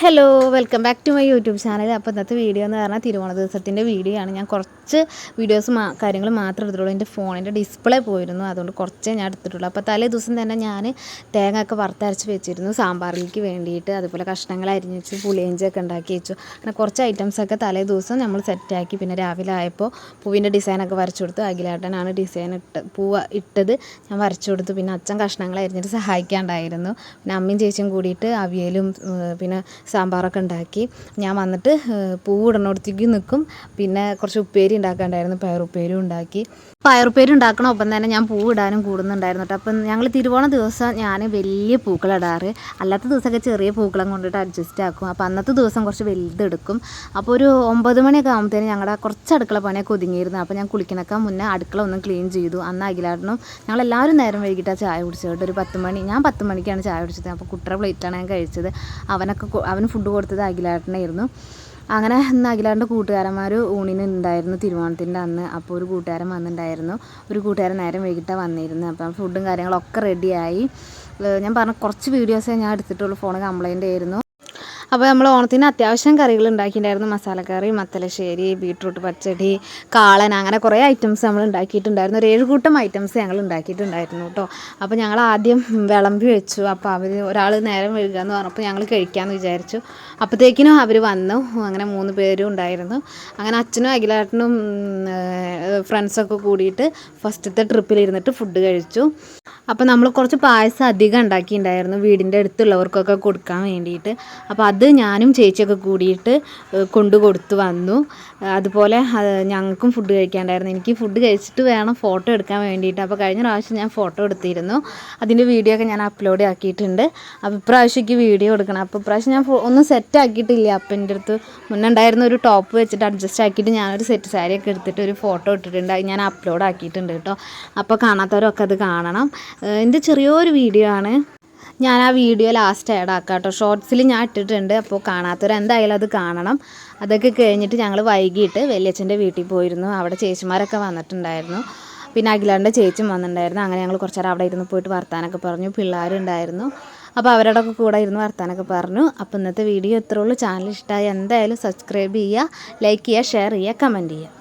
Hello welcome back to my YouTube channel അപ്പോൾ ഇന്നത്തെ video എന്ന് പറഞ്ഞാൽ തിരുവോണ ദിവസത്തിന്റെ വീഡിയോ ആണ്. ഞാൻ കുറച്ച് വീഡിയോസ് മാ കാര്യങ്ങൾ മാത്രമേ എടുത്തിട്ടുള്ളൂ. എന്റെ ഫോണിന്റെ ഡിസ്പ്ലേ പോയിരുന്നു. അതുകൊണ്ട് കുറച്ചേ ഞാൻ എടുത്തിട്ടുള്ളൂ. അപ്പോൾ തലേ ദിവസം തന്നെ ഞാൻ തേങ്ങ ഒക്കെ വറുത്തരച്ച് വെച്ചിരുന്നു. സാമ്പാറിലേക്ക് വേണ്ടിയിട്ട്. അതുപോലെ കഷ്ണങ്ങൾ അരിഞ്ഞ് വെച്ച്. പുളിയഞ്ചൊക്കെ ഉണ്ടാക്കി വെച്ചു. അങ്ങനെ കുറച്ച് ഐറ്റംസൊക്കെ തലേ ദിവസം നമ്മൾ സെറ്റാക്കി പിന്നെ രാവിലെ ആയപ്പോൾ പൂവിന്റെ ഡിസൈനൊക്കെ വരച്ചു കൊടുത്തു. അഖിലേട്ടനാണ് ഡിസൈൻ ഇട്ട് പൂവ് ഇട്ടത്. ഞാൻ വരച്ചു കൊടുത്തു. പിന്നെ അച്ഛൻ കഷ്ണങ്ങൾ അരിഞ്ഞിട്ട് സഹായിക്കാണ്ടായിരുന്നു. പിന്നെ അമ്മയും ചേച്ചിയും കൂടിയിട്ട് അവിയലും പിന്നെ സാമ്പാറൊക്കെ ഉണ്ടാക്കി. ഞാൻ വന്നിട്ട് പൂവിടണോടത്തേക്ക് നിൽക്കും പിന്നെ കുറച്ച് ഉപ്പേരി ഉണ്ടാക്കാണ്ടായിരുന്നു പയറുപ്പേരി ഉണ്ടാക്കി. പയറുപ്പേരി ഉണ്ടാക്കണം ഒപ്പം തന്നെ ഞാൻ പൂവിടാനും കൂടുന്നുണ്ടായിരുന്നു കേട്ടോ. അപ്പം ഞങ്ങൾ തിരുവോണ ദിവസം ഞാൻ വലിയ പൂക്കളിടാറ് അല്ലാത്ത ദിവസമൊക്കെ ചെറിയ പൂക്കളം കൊണ്ടിട്ട് അഡ്ജസ്റ്റ് ആക്കും. അപ്പോൾ അന്നത്തെ ദിവസം കുറച്ച് വലുതെടുക്കും അപ്പോൾ ഒരു ഒമ്പത് മണിയൊക്കെ ആകുമ്പോഴത്തേനും ഞങ്ങളുടെ കുറച്ച് അടുക്കള പണിയൊക്കെ ഒതുങ്ങിയിരുന്നു. അപ്പോൾ ഞാൻ കുളിക്കണക്കാൻ മുന്നേ അടുക്കള ഒന്ന് ക്ലീൻ ചെയ്തു. അന്ന് അഖിലാടനും ഞങ്ങളെല്ലാവരും നേരം വൈകിട്ടാണ് ചായ കുടിച്ചത് ഒരു പത്ത് മണി ഞാൻ പത്ത് മണിക്കാണ് ചായ കുടിച്ചത്. അപ്പോൾ കുട്ടറ പ്ലേറ്റാണ് ഞാൻ കഴിച്ചത്. അവനൊക്കെ അവന് ഫുഡ് കൊടുത്തത് അഖിലാട്ടനായിരുന്നു. അങ്ങനെ ഇന്ന് അഖിലാറിന്റെ കൂട്ടുകാരന്മാർ ഊണിന് ഉണ്ടായിരുന്നു തിരുവോണത്തിന്റെ അന്ന്. അപ്പോൾ ഒരു കൂട്ടുകാരൻ വന്നിട്ടുണ്ടായിരുന്നു ഒരു കൂട്ടുകാരൻ നേരം വൈകിട്ടാണ് വന്നിരുന്നത്. അപ്പം ഫുഡും കാര്യങ്ങളൊക്കെ റെഡിയായി ഞാൻ പറഞ്ഞ കുറച്ച് വീഡിയോസേ ഞാൻ എടുത്തിട്ടുള്ളൂ. ഫോൺ കംപ്ലൈന്റ് ആയിരുന്നു. അപ്പോൾ നമ്മൾ ഓണത്തിന് അത്യാവശ്യം കറികൾ ഉണ്ടാക്കിയിട്ടുണ്ടായിരുന്നു. മസാലക്കറി മത്തലശ്ശേരി ബീട്രൂട്ട് പച്ചടി കാളൻ അങ്ങനെ കുറേ ഐറ്റംസ് നമ്മൾ ഉണ്ടാക്കിയിട്ടുണ്ടായിരുന്നു. ഒരു ഏഴുകൂട്ടം ഐറ്റംസ് ഞങ്ങൾ ഉണ്ടാക്കിയിട്ടുണ്ടായിരുന്നു കേട്ടോ. അപ്പോൾ ഞങ്ങൾ ആദ്യം വിളമ്പി വെച്ചു. അപ്പോൾ അവർ ഒരാൾ നേരം വഴുകുക എന്ന് പറഞ്ഞപ്പോൾ ഞങ്ങൾ കഴിക്കാമെന്ന് വിചാരിച്ചു. അപ്പോഴത്തേക്കിനും അവർ വന്നു. അങ്ങനെ മൂന്ന് പേരും ഉണ്ടായിരുന്നു. അങ്ങനെ അച്ഛനും അഖിലേട്ടനും ഫ്രണ്ട്സൊക്കെ കൂടിയിട്ട് ഫസ്റ്റത്തെ ട്രിപ്പിലിരുന്നിട്ട് ഫുഡ് കഴിച്ചു. അപ്പോൾ നമ്മൾ കുറച്ച് പായസം അധികം ഉണ്ടാക്കിയിട്ടുണ്ടായിരുന്നു. വീടിന്റെ അടുത്തുള്ളവർക്കൊക്കെ കൊടുക്കാൻ വേണ്ടിയിട്ട്. അപ്പോൾ അത് ഞാനും ചേച്ചിയൊക്കെ കൂടിയിട്ട് കൊണ്ടു കൊടുത്തു വന്നു. അതുപോലെ അത് ഞങ്ങൾക്കും ഫുഡ് കഴിക്കാണ്ടായിരുന്നു എനിക്ക് ഫുഡ് കഴിച്ചിട്ട് വേണം ഫോട്ടോ എടുക്കാൻ വേണ്ടിയിട്ട്. അപ്പോൾ കഴിഞ്ഞ പ്രാവശ്യം ഞാൻ ഫോട്ടോ എടുത്തിരുന്നു. അതിന്റെ വീഡിയോ ഒക്കെ ഞാൻ അപ്ലോഡ് ആക്കിയിട്ടുണ്ട്. അപ്പോൾ ഇപ്രാവശ്യം വീഡിയോ എടുക്കണം. അപ്പോൾ ഇപ്രാവശ്യം ഞാൻ ഒന്നും സെറ്റ് ആക്കിയിട്ടില്ല. അപ്പം എന്റെ അടുത്ത് മുന്നേ ഉണ്ടായിരുന്ന ഒരു ടോപ്പ് വെച്ചിട്ട് അഡ്ജസ്റ്റ് ആക്കിയിട്ട് ഞാനൊരു സെറ്റ് സാരിയൊക്കെ എടുത്തിട്ട് ഒരു ഫോട്ടോ ഇട്ടിട്ടുണ്ട്. ഞാൻ അപ്ലോഡ് ആക്കിയിട്ടുണ്ട് കേട്ടോ. അപ്പോൾ കാണാത്തവരൊക്കെ അത് കാണണം. എന്റെ ചെറിയൊരു വീഡിയോ ആണ്. ഞാൻ ആ വീഡിയോ ലാസ്റ്റ് ആഡ് ആക്കാം കേട്ടോ ഷോർട്സിൽ ഞാൻ ഇട്ടിട്ടുണ്ട്. അപ്പോൾ കാണാത്തവർ എന്തായാലും അത് കാണണം. അതൊക്കെ കഴിഞ്ഞിട്ട് ഞങ്ങൾ വൈകിട്ട് വലിയച്ഛന്റെ വീട്ടിൽ പോയിരുന്നു. അവിടെ ചേച്ചിമാരൊക്കെ വന്നിട്ടുണ്ടായിരുന്നു. പിന്നെ അഖിലാന്റെ ചേച്ചിയും വന്നിട്ടുണ്ടായിരുന്നു. അങ്ങനെ ഞങ്ങൾ കുറച്ച് നേരം അവിടെ ഇരുന്ന് പോയിട്ട് വർത്താനൊക്കെ പറഞ്ഞു. പിള്ളേരുണ്ടായിരുന്നു. അപ്പോൾ അവരോടൊക്കെ കൂടെ ഇരുന്ന് വർത്താനൊക്കെ പറഞ്ഞു. അപ്പോൾ ഇന്നത്തെ വീഡിയോ ഇത്രേ ഉള്ളൂ. ചാനൽ ഇഷ്ടമായി എന്തായാലും സബ്സ്ക്രൈബ് ചെയ്യുക ലൈക്ക് ചെയ്യുക ഷെയർ ചെയ്യുക കമന്റ് ചെയ്യുക.